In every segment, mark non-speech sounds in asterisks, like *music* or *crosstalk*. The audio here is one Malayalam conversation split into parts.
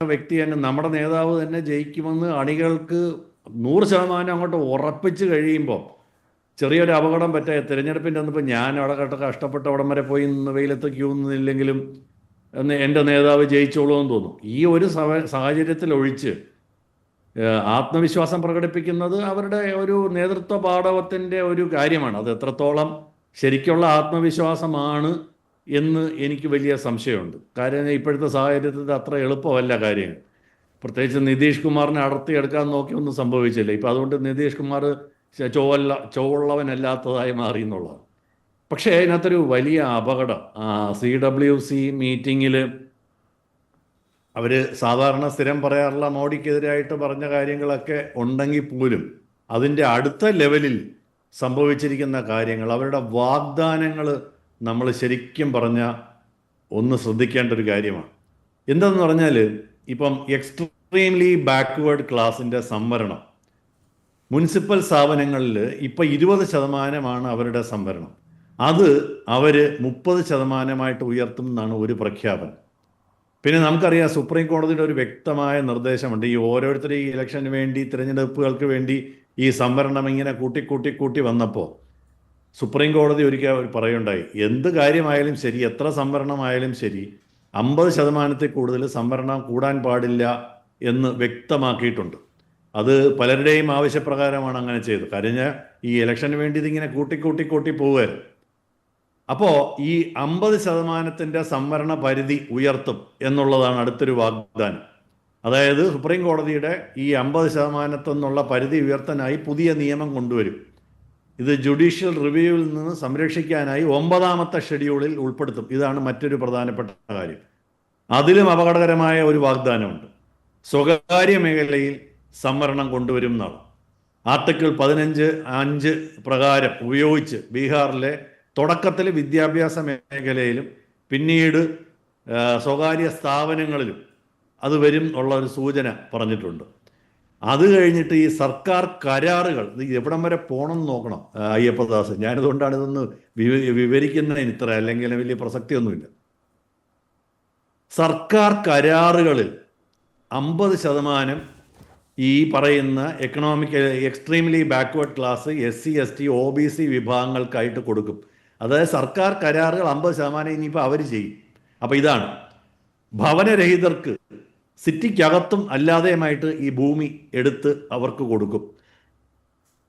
വ്യക്തി തന്നെ നമ്മുടെ നേതാവ് തന്നെ ജയിക്കുമെന്ന് അണികൾക്ക് നൂറ് ശതമാനം അങ്ങോട്ട് ഉറപ്പിച്ച് കഴിയുമ്പോൾ ചെറിയൊരു അപകടം പറ്റേ തിരഞ്ഞെടുപ്പിന്റെ അന്നിപ്പോൾ ഞാൻ അവിടെ കേട്ടൊക്കെ കഷ്ടപ്പെട്ട് അവിടം വരെ പോയി നിന്ന് വെയിലത്ത് ക്യൂ നിന്നില്ലെങ്കിലും എന്ന് എന്റെ നേതാവ് ജയിച്ചോളൂ എന്ന് തോന്നും. ഈ ഒരു സാഹചര്യത്തിൽ ഒഴിച്ച് ആത്മവിശ്വാസം പ്രകടിപ്പിക്കുന്നത് അവരുടെ ഒരു നേതൃത്വ പാഠവത്തിന്റെ ഒരു കാര്യമാണ്. അത് എത്രത്തോളം ശരിക്കുള്ള ആത്മവിശ്വാസമാണ് എന്ന് എനിക്ക് വലിയ സംശയമുണ്ട്. കാര്യം ഇപ്പോഴത്തെ സാഹചര്യത്തിൽ അത്ര എളുപ്പമല്ല കാര്യങ്ങൾ പ്രത്യേകിച്ച് നിതീഷ് കുമാറിനെ അടർത്തിയെടുക്കാൻ നോക്കി ഒന്നും സംഭവിച്ചില്ല. ഇപ്പം അതുകൊണ്ട് നിതീഷ് കുമാർ ചോവല്ല ചോവുള്ളവനല്ലാത്തതായി മാറി എന്നുള്ളതാണ്. പക്ഷേ അതിനകത്തൊരു വലിയ അപകടം. സി ഡബ്ല്യു സി മീറ്റിങ്ങിൽ അവർ സാധാരണ സ്ഥിരം പറയാറുള്ള മോഡിക്കെതിരായിട്ട് പറഞ്ഞ കാര്യങ്ങളൊക്കെ ഉണ്ടെങ്കിൽ പോലും അതിന്റെ അടുത്ത ലെവലിൽ സംഭവിച്ചിരിക്കുന്ന കാര്യങ്ങൾ അവരുടെ വാഗ്ദാനങ്ങൾ നമ്മൾ ശരിക്കും പറഞ്ഞ ഒന്ന് ശ്രദ്ധിക്കേണ്ട ഒരു കാര്യമാണ്. എന്തെന്ന് പറഞ്ഞാൽ ഇപ്പം എക്സ്ട്രീംലി ബാക്ക്വേർഡ് ക്ലാസിന്റെ സംവരണം. മുനിസിപ്പൽ സ്ഥാപനങ്ങളിൽ ഇപ്പം ഇരുപത് ശതമാനമാണ് അവരുടെ സംവരണം. അത് അവർ മുപ്പത് ശതമാനമായിട്ട് ഉയർത്തും എന്നാണ് ഒരു പ്രഖ്യാപനം. പിന്നെ നമുക്കറിയാം സുപ്രീം കോടതിയുടെ ഒരു വ്യക്തമായ നിർദ്ദേശമുണ്ട്. ഈ ഓരോരുത്തരും ഈ ഇലക്ഷന് വേണ്ടി തിരഞ്ഞെടുപ്പുകൾക്ക് വേണ്ടി ഈ സംവരണം ഇങ്ങനെ കൂട്ടി കൂട്ടി വന്നപ്പോൾ സുപ്രീം കോടതി ഒരിക്കൽ പറയുണ്ടായി എന്ത് കാര്യമായാലും ശരി എത്ര സംവരണമായാലും ശരി അമ്പത് ശതമാനത്തിൽ കൂടുതൽ സംവരണം കൂടാൻ പാടില്ല എന്ന് വ്യക്തമാക്കിയിട്ടുണ്ട്. അത് പലരുടെയും ആവശ്യപ്രകാരമാണ് അങ്ങനെ ചെയ്തത്. കഴിഞ്ഞ ഈ ഇലക്ഷന് വേണ്ടി ഇതിങ്ങനെ കൂട്ടിക്കൂട്ടി കൂട്ടി പോവുകയായിരുന്നു. അപ്പോൾ ഈ അമ്പത് ശതമാനത്തിന്റെ സംവരണ പരിധി ഉയർത്തും എന്നുള്ളതാണ് അടുത്തൊരു വാഗ്ദാനം. അതായത് സുപ്രീം കോടതിയുടെ ഈ അമ്പത് ശതമാനത്തെന്നുള്ള പരിധി ഉയർത്താനായി പുതിയ നിയമം കൊണ്ടുവരും. ഇത് ജുഡീഷ്യൽ റിവ്യൂവിൽ നിന്ന് സംരക്ഷിക്കാനായി ഒമ്പതാമത്തെ ഷെഡ്യൂളിൽ ഉൾപ്പെടുത്തും. ഇതാണ് മറ്റൊരു പ്രധാനപ്പെട്ട കാര്യം. അതിലും അപകടകരമായ ഒരു വാഗ്ദാനമുണ്ട്. സ്വകാര്യ മേഖലയിൽ സംവരണം കൊണ്ടുവരും എന്നാണ്. ആർട്ടിക്കിൾ പതിനഞ്ച് അഞ്ച് പ്രകാരം ഉപയോഗിച്ച് ബീഹാറിലെ തുടക്കത്തിൽ വിദ്യാഭ്യാസ മേഖലയിലും പിന്നീട് സ്വകാര്യ സ്ഥാപനങ്ങളിലും അത് വരും ഉള്ള ഒരു സൂചന പറഞ്ഞിട്ടുണ്ട്. അത് കഴിഞ്ഞിട്ട് ഈ സർക്കാർ കരാറുകൾ എവിടം വരെ പോകണം എന്ന് നോക്കണം അയ്യപ്പദാസ്. ഞാനിതുകൊണ്ടാണ് ഇതൊന്ന് വിവ- വിവരിക്കുന്നതിന് ഇത്ര അല്ലെങ്കിൽ വലിയ പ്രസക്തിയൊന്നുമില്ല. സർക്കാർ കരാറുകളിൽ അമ്പത് ശതമാനം ഈ പറയുന്ന economic extremely backward class S C S T O B C വിഭാഗങ്ങൾക്കായിട്ട് കൊടുക്കും. അതായത് സർക്കാർ കരാറുകൾ അമ്പത് ശതമാനം ഇനിയിപ്പോൾ അവർ ചെയ്യും. അപ്പോൾ ഇതാണ്. ഭവനരഹിതർക്ക് സിറ്റിക്കകത്തും അല്ലാതെയുമായിട്ട് ഈ ഭൂമി എടുത്ത് അവർക്ക് കൊടുക്കും.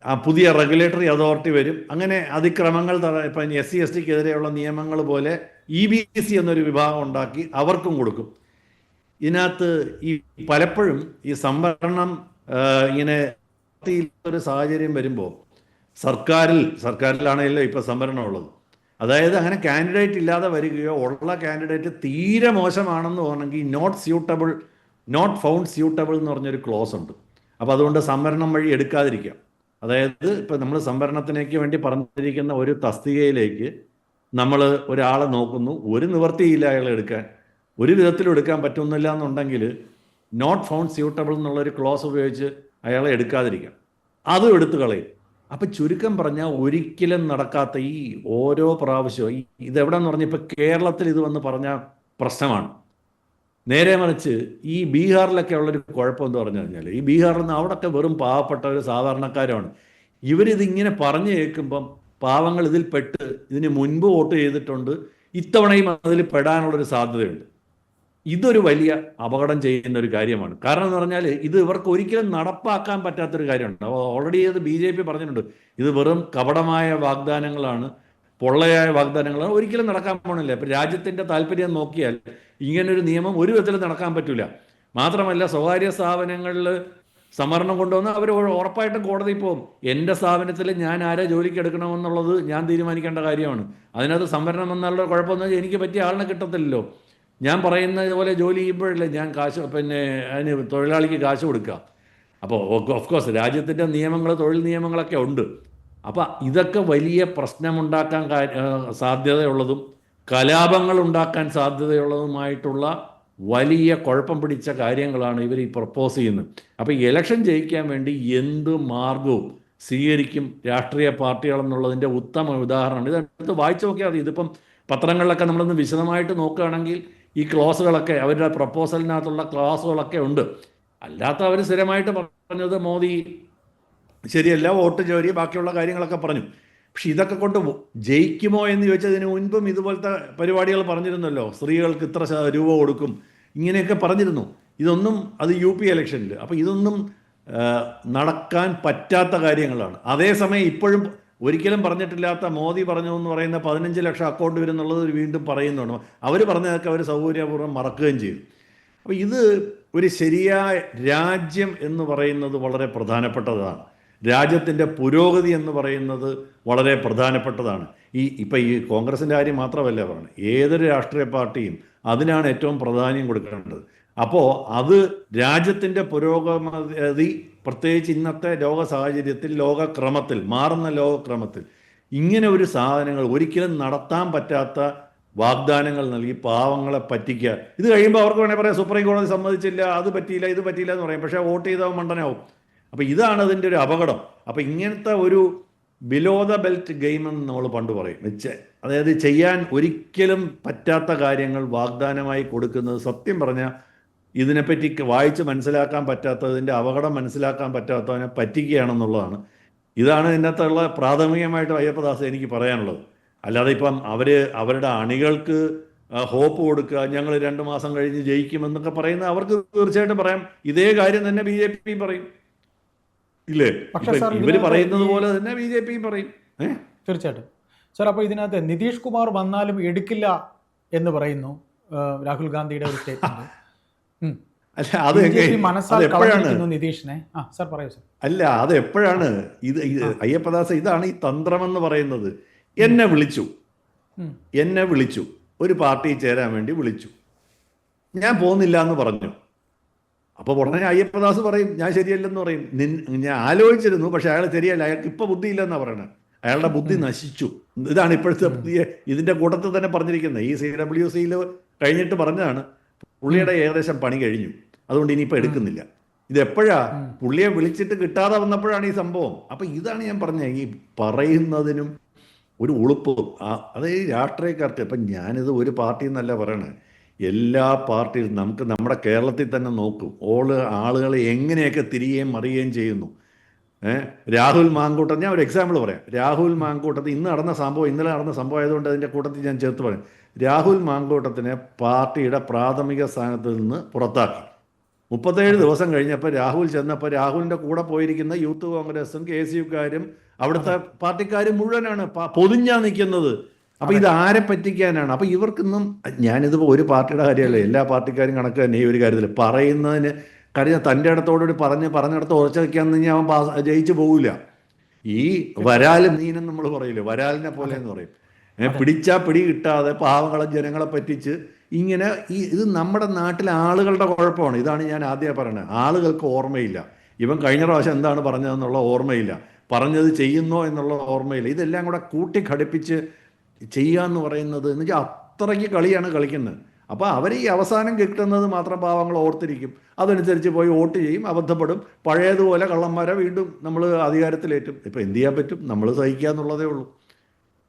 ആ പുതിയ റെഗുലേറ്ററി അതോറിറ്റി വരും. അങ്ങനെ അതിക്രമങ്ങൾ ഇപ്പം എസ് സി എസ് ടിക്കെതിരെയുള്ള നിയമങ്ങൾ പോലെ ഇ ബി സി എന്നൊരു വിഭാഗം ഉണ്ടാക്കി അവർക്കും കൊടുക്കും. ഇതിനകത്ത് ഈ പലപ്പോഴും ഈ സംവരണം ഇങ്ങനെ ഒരു സാഹചര്യം വരുമ്പോൾ സർക്കാരിൽ സർക്കാരിലാണെങ്കിലും ഇപ്പം സംവരണം ഉള്ളത് അതായത് അങ്ങനെ കാൻഡിഡേറ്റ് ഇല്ലാതെ വരികയോ ഉള്ള കാൻഡിഡേറ്റ് തീരെ മോശമാണെന്ന് പറഞ്ഞെങ്കിൽ not suitable not found suitable എന്ന് പറഞ്ഞൊരു ക്ലോസ് ഉണ്ട്. അപ്പോൾ അതുകൊണ്ട് സംവരണം വഴി എടുക്കാതിരിക്കാം. അതായത് ഇപ്പം നമ്മൾ സംവരണത്തിനേക്ക് വേണ്ടി പറഞ്ഞിരിക്കുന്ന ഒരു തസ്തികയിലേക്ക് നമ്മൾ ഒരാളെ നോക്കുന്നു. ഒരു നിവർത്തിയില്ല അയാളെ എടുക്കാൻ. ഒരു വിധത്തിലും എടുക്കാൻ പറ്റുന്നില്ല എന്നുണ്ടെങ്കിൽ നോട്ട് ഫൗണ്ട് സ്യൂട്ടബിൾ എന്നുള്ളൊരു ക്ലോസ് ഉപയോഗിച്ച് അയാളെ എടുക്കാതിരിക്കാം. അതും എടുത്തു കളയും. അപ്പം ചുരുക്കം പറഞ്ഞാൽ ഒരിക്കലും നടക്കാത്ത ഈ ഓരോ പ്രാവശ്യവും ഈ ഇതെവിടെന്ന് പറഞ്ഞാൽ ഇപ്പം കേരളത്തിൽ ഇത് വന്ന് പറഞ്ഞ പ്രശ്നമാണ്. നേരെ മറിച്ച് ഈ ബീഹാറിലൊക്കെ ഉള്ളൊരു കുഴപ്പം എന്ന് പറഞ്ഞു കഴിഞ്ഞാൽ ഈ ബീഹാറിൽ നിന്ന് അവിടെയൊക്കെ വെറും പാവപ്പെട്ട ഒരു സാധാരണക്കാരാണ്. ഇവരിതിങ്ങനെ പറഞ്ഞു കേൾക്കുമ്പം പാവങ്ങൾ ഇതിൽ പെട്ട് ഇതിന് മുൻപ് വോട്ട് ചെയ്തിട്ടുണ്ട്. ഇത്തവണയും അതിൽ പെടാനുള്ളൊരു സാധ്യതയുണ്ട്. ഇതൊരു വലിയ അപകടം ചെയ്യുന്ന ഒരു കാര്യമാണ്. കാരണം എന്ന് പറഞ്ഞാൽ ഇത് ഇവർക്ക് ഒരിക്കലും നടപ്പാക്കാൻ പറ്റാത്തൊരു കാര്യമുണ്ട് ഓൾറെഡി അത് ബി ജെ പി പറഞ്ഞിട്ടുണ്ട്. ഇത് വെറും കപടമായ വാഗ്ദാനങ്ങളാണ്. പൊള്ളയായ വാഗ്ദാനങ്ങളാണ് ഒരിക്കലും നടക്കാൻ പോകണില്ല ഇപ്പം രാജ്യത്തിന്റെ താല്പര്യം നോക്കിയാൽ ഇങ്ങനൊരു നിയമം ഒരു വിധത്തിലും നടക്കാൻ പറ്റില്ല മാത്രമല്ല സ്വകാര്യ സ്ഥാപനങ്ങളിൽ സംവരണം കൊണ്ടുവന്ന് അവർ ഉറപ്പായിട്ടും കോടതി പോകും. എന്റെ സ്ഥാപനത്തിൽ ഞാൻ ആരെ ജോലിക്ക് എടുക്കണമെന്നുള്ളത് ഞാൻ തീരുമാനിക്കേണ്ട കാര്യമാണ്. അതിനകത്ത് സംവരണം എന്നുള്ള കുഴപ്പമെന്ന് വെച്ചാൽ എനിക്ക് പറ്റിയ ആളിനെ കിട്ടത്തില്ലല്ലോ. ഞാൻ പറയുന്നത് പോലെ ജോലി ചെയ്യുമ്പോഴല്ലേ ഞാൻ കാശ് പിന്നെ അതിന് തൊഴിലാളിക്ക് കാശ് കൊടുക്കുക. അപ്പോൾ ഓഫ് കോഴ്സ് രാജ്യത്തിന്റെ നിയമങ്ങൾ തൊഴിൽ നിയമങ്ങളൊക്കെ ഉണ്ട്. അപ്പം ഇതൊക്കെ വലിയ പ്രശ്നമുണ്ടാക്കാൻ സാധ്യതയുള്ളതും കലാപങ്ങൾ ഉണ്ടാക്കാൻ സാധ്യതയുള്ളതുമായിട്ടുള്ള വലിയ കുഴപ്പം പിടിച്ച കാര്യങ്ങളാണ് ഇവർ ഈ പ്രപ്പോസ് ചെയ്യുന്നത്. അപ്പോൾ ഇലക്ഷൻ ജയിക്കാൻ വേണ്ടി എന്ത് മാർഗവും സ്വീകരിക്കും രാഷ്ട്രീയ പാർട്ടികൾ എന്നുള്ളതിന്റെ ഉത്തമ ഉദാഹരണമാണ്. ഇതെടുത്ത് വായിച്ചു നോക്കിയാൽ മതി. ഇതിപ്പം പത്രങ്ങളിലൊക്കെ നമ്മളൊന്ന് വിശദമായിട്ട് നോക്കുകയാണെങ്കിൽ ഈ ക്ലോസുകളൊക്കെ അവരുടെ പ്രപ്പോസലിനകത്തുള്ള ക്ലോസുകളൊക്കെ ഉണ്ട്. അല്ലാത്ത അവർ സ്ഥിരമായിട്ട് പറഞ്ഞത് മോദി ശരിയല്ല വോട്ട് ചോരി ബാക്കിയുള്ള കാര്യങ്ങളൊക്കെ പറഞ്ഞു. പക്ഷെ ഇതൊക്കെ കൊണ്ട് ജയിക്കുമോ എന്ന് ചോദിച്ചതിന് മുൻപും ഇതുപോലത്തെ പരിപാടികൾ പറഞ്ഞിരുന്നല്ലോ. സ്ത്രീകൾക്ക് ഇത്ര രൂപ കൊടുക്കും. ഇങ്ങനെയൊക്കെ പറഞ്ഞിരുന്നു. ഇതൊന്നും അത് യു പി ഇലക്ഷനിൽ അപ്പം ഇതൊന്നും നടക്കാൻ പറ്റാത്ത കാര്യങ്ങളാണ്. അതേസമയം ഇപ്പോഴും ഒരിക്കലും പറഞ്ഞിട്ടില്ലാത്ത മോദി പറഞ്ഞു എന്ന് പറയുന്ന പതിനഞ്ച് ലക്ഷം അക്കൗണ്ട് വരുന്നുള്ളത് വീണ്ടും പറയുന്നുണ്ട്. അവർ പറഞ്ഞതൊക്കെ അവർ സൗകര്യപൂർവം മറക്കുകയും ചെയ്തു അപ്പോൾ ഇത് ഒരു ശരിയായ രാജ്യം എന്ന് പറയുന്നത് വളരെ പ്രധാനപ്പെട്ടതാണ്. രാജ്യത്തിന്റെ പുരോഗതി എന്ന് പറയുന്നത് വളരെ പ്രധാനപ്പെട്ടതാണ്. ഈ ഇപ്പം ഈ കോൺഗ്രസിന്റെ കാര്യം മാത്രമല്ല പറയുന്നത് ഏതൊരു രാഷ്ട്രീയ പാർട്ടിയും അതിനാണ് ഏറ്റവും പ്രാധാന്യം കൊടുക്കേണ്ടത്. അപ്പോൾ അത് രാജ്യത്തിന്റെ പുരോഗതി പ്രത്യേകിച്ച് ഇന്നത്തെ ലോക സാഹചര്യത്തിൽ ലോകക്രമത്തിൽ മാറുന്ന ലോകക്രമത്തിൽ ഇങ്ങനെ ഒരു സാധനങ്ങൾ ഒരിക്കലും നടത്താൻ പറ്റാത്ത വാഗ്ദാനങ്ങൾ നൽകി പാവങ്ങളെ പറ്റിക്കുക. ഇത് കഴിയുമ്പോൾ അവർക്ക് വേണേൽ പറയാം സുപ്രീം കോടതി സമ്മതിച്ചില്ല അത് പറ്റിയില്ല ഇത് പറ്റിയില്ല എന്ന് പറയും. പക്ഷേ വോട്ട് ചെയ്തവൻ മണ്ടനാവും. അപ്പോൾ ഇതാണ് അതിന്റെ ഒരു അപകടം. അപ്പോൾ ഇങ്ങനത്തെ ഒരു ബിലോ ദ ബെൽറ്റ് ഗെയിം എന്ന് നമ്മൾ പണ്ട് പറയും. അതായത് ചെയ്യാൻ ഒരിക്കലും പറ്റാത്ത കാര്യങ്ങൾ വാഗ്ദാനമായി കൊടുക്കുന്നത് സത്യം പറഞ്ഞാൽ ഇതിനെപ്പറ്റി വായിച്ച് മനസ്സിലാക്കാൻ പറ്റാത്തതിന്റെ അപകടം മനസ്സിലാക്കാൻ പറ്റാത്തവനെ പറ്റിക്കുകയാണെന്നുള്ളതാണ്. ഇതാണ് ഇതിനകത്തുള്ള പ്രാഥമികമായിട്ട് അയ്യപ്പദാസ് എനിക്ക് പറയാനുള്ളത്. അല്ലാതെ ഇപ്പം അവർ അവരുടെ അണികൾക്ക് ഹോപ്പ് കൊടുക്കുക ഞങ്ങൾ രണ്ട് മാസം കഴിഞ്ഞ് ജയിക്കുമെന്നൊക്കെ പറയുന്ന അവർക്ക് തീർച്ചയായിട്ടും പറയാം. ഇതേ കാര്യം തന്നെ ബി ജെ പി പറയും. ഇല്ലേ? പക്ഷേ സാർ ഇവർ പറയുന്നത് പോലെ തന്നെ ബി ജെ പിയും പറയും. തീർച്ചയായിട്ടും. സാർ അപ്പോൾ ഇതിനകത്ത് നിതീഷ് കുമാർ വന്നാലും എടുക്കില്ല എന്ന് പറയുന്നു രാഹുൽ ഗാന്ധിയുടെ ഒരു *laughs* സ്റ്റേറ്റ്മെന്റ് അല്ല അത് എപ്പോഴാണ്? ഇത് അയ്യപ്പദാസ ഇതാണ് ഈ തന്ത്രമെന്ന് പറയുന്നത്. എന്നെ വിളിച്ചു. എന്നെ വിളിച്ചു. ഒരു പാർട്ടി ചേരാൻ വേണ്ടി വിളിച്ചു. ഞാൻ പോകുന്നില്ല എന്ന് പറഞ്ഞു. അപ്പോൾ ഉടനെ അയ്യപ്പദാസ് പറയും ഞാൻ ശരിയല്ലെന്ന് പറയും. നിൻ ഞാൻ ആലോചിച്ചിരുന്നു പക്ഷെ അയാൾ ശരിയല്ല. അയാൾക്ക് ഇപ്പൊ ബുദ്ധിയില്ലെന്നാണ് പറയണത് അയാളുടെ ബുദ്ധി നശിച്ചു. ഇതാണ് ഇപ്പോഴത്തെ പുതിയ ഇതിന്റെ കൂട്ടത്തിൽ തന്നെ പറഞ്ഞിരിക്കുന്നത്. ഈ സി ഡബ്ല്യു സിയിൽ കഴിഞ്ഞിട്ട് പറഞ്ഞതാണ് പുള്ളിയുടെ ഏകദേശം പണി കഴിഞ്ഞു. അതുകൊണ്ട് ഇനിയിപ്പോൾ എടുക്കുന്നില്ല. ഇത് എപ്പോഴാ? പുള്ളിയെ വിളിച്ചിട്ട് കിട്ടാതെ വന്നപ്പോഴാണ് ഈ സംഭവം. അപ്പൊ ഇതാണ് ഞാൻ പറഞ്ഞത് ഈ പറയുന്നതിനും ഒരു ഉളുപ്പും. അത് ഈ രാഷ്ട്രീയക്കാർക്ക് ഇപ്പം ഞാനിത് ഒരു പാർട്ടി എന്നല്ല പറയണത് എല്ലാ പാർട്ടിയിലും നമുക്ക് നമ്മുടെ കേരളത്തിൽ തന്നെ നോക്കും. ഓൾ ആളുകളെ എങ്ങനെയൊക്കെ തിരികെയും മറിയുകയും ചെയ്യുന്നു. രാഹുൽ മാങ്കൂട്ടൻ ഞാൻ ഒരു എക്സാമ്പിൾ പറയാം. രാഹുൽ മാങ്കൂട്ടത്തിൽ ഇന്ന് നടന്ന സംഭവം ഇന്നലെ നടന്ന സംഭവം ആയതുകൊണ്ട് അതിന്റെ കൂട്ടത്തിൽ ഞാൻ ചേർത്ത് പറയാം. രാഹുൽ മാങ്കൂട്ടത്തിനെ പാർട്ടിയുടെ പ്രാഥമിക സ്ഥാനത്ത് നിന്ന് പുറത്താക്കി. മുപ്പത്തേഴ് ദിവസം കഴിഞ്ഞപ്പോൾ രാഹുൽ ചെന്നപ്പോൾ രാഹുലിന്റെ കൂടെ പോയിരിക്കുന്ന യൂത്ത് കോൺഗ്രസും കെ സി യുക്കാരും അവിടുത്തെ പാർട്ടിക്കാരും മുഴുവനാണ് പൊതിഞ്ഞാ നിൽക്കുന്നത്. അപ്പൊ ഇത് ആരെ പറ്റിക്കാനാണ്? അപ്പൊ ഇവർക്കൊന്നും ഞാനിതിപ്പോ ഒരു പാർട്ടിയുടെ കാര്യമല്ല എല്ലാ പാർട്ടിക്കാരും കണക്ക് തന്നെ ഈ ഒരു കാര്യത്തിൽ പറയുന്നതിന് കാര്യം തന്റെ ഇടത്തോടുകൂടി പറഞ്ഞ് പറഞ്ഞിടത്ത് ഉറച്ചു വെക്കാന്ന് കഴിഞ്ഞാൽ അവൻ പാസ് ജയിച്ചു പോകില്ല ഈ വരാലും മീനും നമ്മൾ പറയില്ലേ? വരാലിനെ പോലെ എന്ന് പറയും. പിടിച്ചാ പിടി കിട്ടാതെ പാവങ്ങളെ ജനങ്ങളെ പറ്റിച്ച് ഇങ്ങനെ ഈ ഇത് നമ്മുടെ നാട്ടിലെ ആളുകളുടെ കുഴപ്പമാണ്. ഇതാണ് ഞാൻ ആദ്യം പറയുന്നത് ആളുകൾക്ക് ഓർമ്മയില്ല. ഇവൻ കഴിഞ്ഞ പ്രാവശ്യം എന്താണ് പറഞ്ഞതെന്നുള്ള ഓർമ്മയില്ല. പറഞ്ഞത് ചെയ്യുന്നോ എന്നുള്ള ഓർമ്മയില്ല. ഇതെല്ലാം കൂടെ കൂട്ടിഘടിപ്പിച്ച് ചെയ്യുക എന്ന് പറയുന്നത് എന്ന് വെച്ചാൽ അത്രയ്ക്ക് കളിയാണ് കളിക്കുന്നത്. അപ്പോൾ അവർ ഈ അവസാനം കിട്ടുന്നത് മാത്രം പാവങ്ങൾ ഓർത്തിരിക്കും. അതനുസരിച്ച് പോയി വോട്ട് ചെയ്യും അബദ്ധപ്പെടും. പഴയതുപോലെ കള്ളന്മാരെ വീണ്ടും നമ്മൾ അധികാരത്തിലേറ്റും. ഇപ്പം എന്ത് ചെയ്യാൻ പറ്റും? നമ്മൾ സഹിക്കുക എന്നുള്ളതേ ഉള്ളൂ.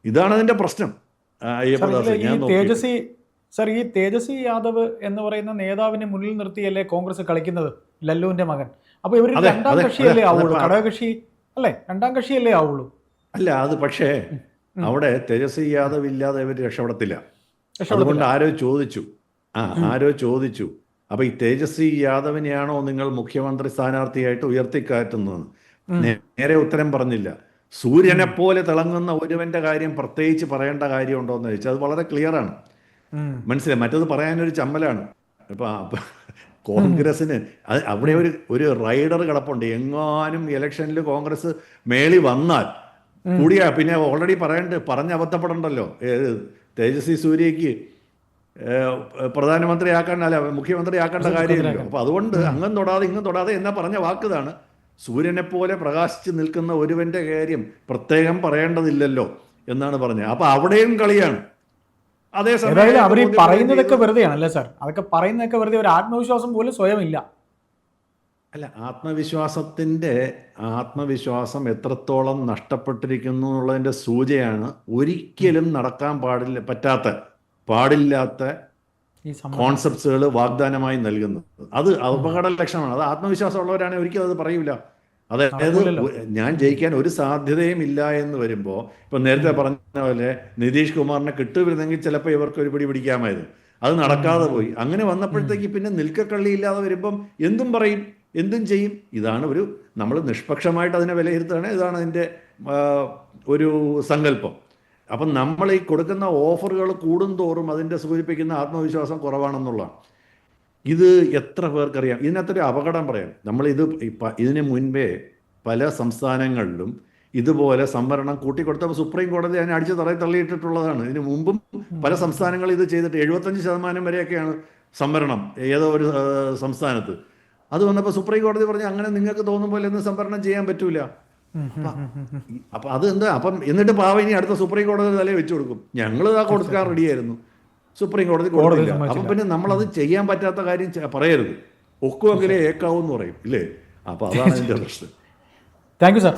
ഇതാണ് അതിന്റെ പ്രശ്നം. തേജസ്വി സർ ഈ തേജസ്വി യാദവ് എന്ന് പറയുന്ന നേതാവിനെ മുന്നിൽ നിർത്തിയല്ലേ കോൺഗ്രസ് കളിക്കുന്നത്? ലല്ലുവിന്റെ മകൻ. അപ്പൊ ഇവർ രണ്ടാം കക്ഷിയല്ലേ ആവുള്ളൂ. ഘടകകക്ഷി അല്ലേ? രണ്ടാം കക്ഷിയല്ലേ ആവുള്ളൂ. അല്ല അത് പക്ഷേ. അവിടെ തേജസ്വി യാദവ് ഇല്ലാതെ ഇവർ രക്ഷപ്പെടത്തില്ല. അതുകൊണ്ട് ആരോ ചോദിച്ചു. ആ ആരോ ചോദിച്ചു. അപ്പൊ ഈ തേജസ്വി യാദവിനെയാണോ നിങ്ങൾ മുഖ്യമന്ത്രി സ്ഥാനാർത്ഥിയായിട്ട് ഉയർത്തിക്കാറ്റുന്നത് നേരെ ഉത്തരം പറഞ്ഞില്ല. സൂര്യനെ പോലെ തിളങ്ങുന്ന ഒരുവന്റെ കാര്യം പ്രത്യേകിച്ച് പറയേണ്ട കാര്യമുണ്ടോ എന്ന് ചോദിച്ചാൽ അത് വളരെ ക്ലിയർ ആണ്. മനസ്സിലായി? മറ്റത് പറയാനൊരു ചമ്മലാണ്. ഇപ്പൊ അപ്പൊ കോൺഗ്രസിന് അത് അവിടെ ഒരു ഒരു റൈഡർ കിടപ്പുണ്ട്. എങ്ങാനും ഇലക്ഷനിൽ കോൺഗ്രസ് മേളി വന്നാൽ കൂടിയാ പിന്നെ ഓൾറെഡി പറയണ്ട് പറഞ്ഞ് അബദ്ധപ്പെടണ്ടല്ലോ തേജസ്വി സൂര്യക്ക് പ്രധാനമന്ത്രി പ്രധാനമന്ത്രിയാക്കാൻ അല്ല മുഖ്യമന്ത്രിയാക്കേണ്ട കാര്യമില്ലല്ലോ. അപ്പൊ അതുകൊണ്ട് അങ്ങും തൊടാതെ ഇങ്ങും തൊടാതെ എന്നാ പറഞ്ഞ വാക്കുതാണ്. സൂര്യനെ പോലെ പ്രകാശിച്ച് നിൽക്കുന്ന ഒരുവന്റെ കാര്യം പ്രത്യേകം പറയേണ്ടതില്ലല്ലോ എന്നാണ് പറഞ്ഞത്. അപ്പൊ അവിടെയും കളിയാണ്. അതേസമയം അവർ പറയുന്നതൊക്കെ വെറുതെയാണ് അല്ലേ സാർ? അതൊക്കെ പറയുന്നതൊക്കെ വെറുതെ ഒരു ആത്മവിശ്വാസം പോലും സ്വയം ഇല്ല അല്ല ആത്മവിശ്വാസത്തിന്റെ ആത്മവിശ്വാസം എത്രത്തോളം നഷ്ടപ്പെട്ടിരിക്കുന്നു എന്നുള്ളതിന്റെ സൂചനയാണ് ഒരിക്കലും നടക്കാൻ പാടില്ല പറ്റാത്ത പാടില്ലാത്ത കോൺസെപ്റ്റ്സുകൾ വാഗ്ദാനമായി നൽകുന്നത്. അത് അപകട ലക്ഷണമാണ്. അത് ആത്മവിശ്വാസമുള്ളവരാണെങ്കിൽ ഒരിക്കലും അത് പറയൂല. അതായത് ഞാൻ ജയിക്കാൻ ഒരു സാധ്യതയും ഇല്ല എന്ന് വരുമ്പോൾ ഇപ്പൊ നേരത്തെ പറഞ്ഞ പോലെ നിതീഷ് കുമാറിനെ കിട്ടുവരുന്നെങ്കിൽ ചിലപ്പോൾ ഇവർക്ക് ഒരു പിടി പിടിക്കാമായിരുന്നു. അത് നടക്കാതെ പോയി. അങ്ങനെ വന്നപ്പോഴത്തേക്ക് പിന്നെ നിൽക്കക്കള്ളി ഇല്ലാതെ വരുമ്പം എന്തും പറയും. എന്തും ചെയ്യും. ഇതാണ് ഒരു നമ്മൾ നിഷ്പക്ഷമായിട്ട് അതിനെ വിലയിരുത്തുകയാണ്. ഇതാണ് അതിന്റെ ഒരു സങ്കല്പം. അപ്പം നമ്മൾ ഈ കൊടുക്കുന്ന ഓഫറുകൾ കൂടുന്തോറും അതിന്റെ സൂചിപ്പിക്കുന്ന ആത്മവിശ്വാസം കുറവാണെന്നുള്ളതാണ്. ഇത് എത്ര പേർക്കറിയാം? ഇതിനകത്തൊരു അപകടം പറയാം. നമ്മൾ ഇത് ഇതിന് മുൻപേ പല സംസ്ഥാനങ്ങളിലും ഇതുപോലെ സംവരണം കൂട്ടിക്കൊടുത്തപ്പോൾ സുപ്രീം കോടതി അതിനെ അടിച്ച് തറയിൽ തള്ളിയിട്ടിട്ടുള്ളതാണ്. ഇതിന് മുമ്പും പല സംസ്ഥാനങ്ങളും ഇത് ചെയ്തിട്ട് എഴുപത്തഞ്ച് ശതമാനം വരെയൊക്കെയാണ് സംവരണം. ഏതോ ഒരു സംസ്ഥാനത്ത്. അത് വന്നപ്പോൾ സുപ്രീം കോടതി പറഞ്ഞു അങ്ങനെ നിങ്ങൾക്ക് തോന്നും പോലെ ഒന്നും സംഭരണം ചെയ്യാൻ പറ്റൂല. അപ്പൊ അത് എന്താ? അപ്പം എന്നിട്ട് പാവ ഇനി അടുത്ത സുപ്രീം കോടതി തലേ വെച്ചു കൊടുക്കും. ഞങ്ങൾ ആ കൊടുക്കാൻ റെഡിയായിരുന്നു സുപ്രീം കോടതി കൊടുത്തില്ല അപ്പം നമ്മൾ പിന്നെ നമ്മളത് ചെയ്യാൻ പറ്റാത്ത കാര്യം പറയരുത് ഒക്കുമെങ്കിലേ ഏക്കാവൂ എന്ന് പറയും ഇല്ലേ അപ്പൊ അതാണ് എന്റെ പ്രശ്നം താങ്ക് യു സാർ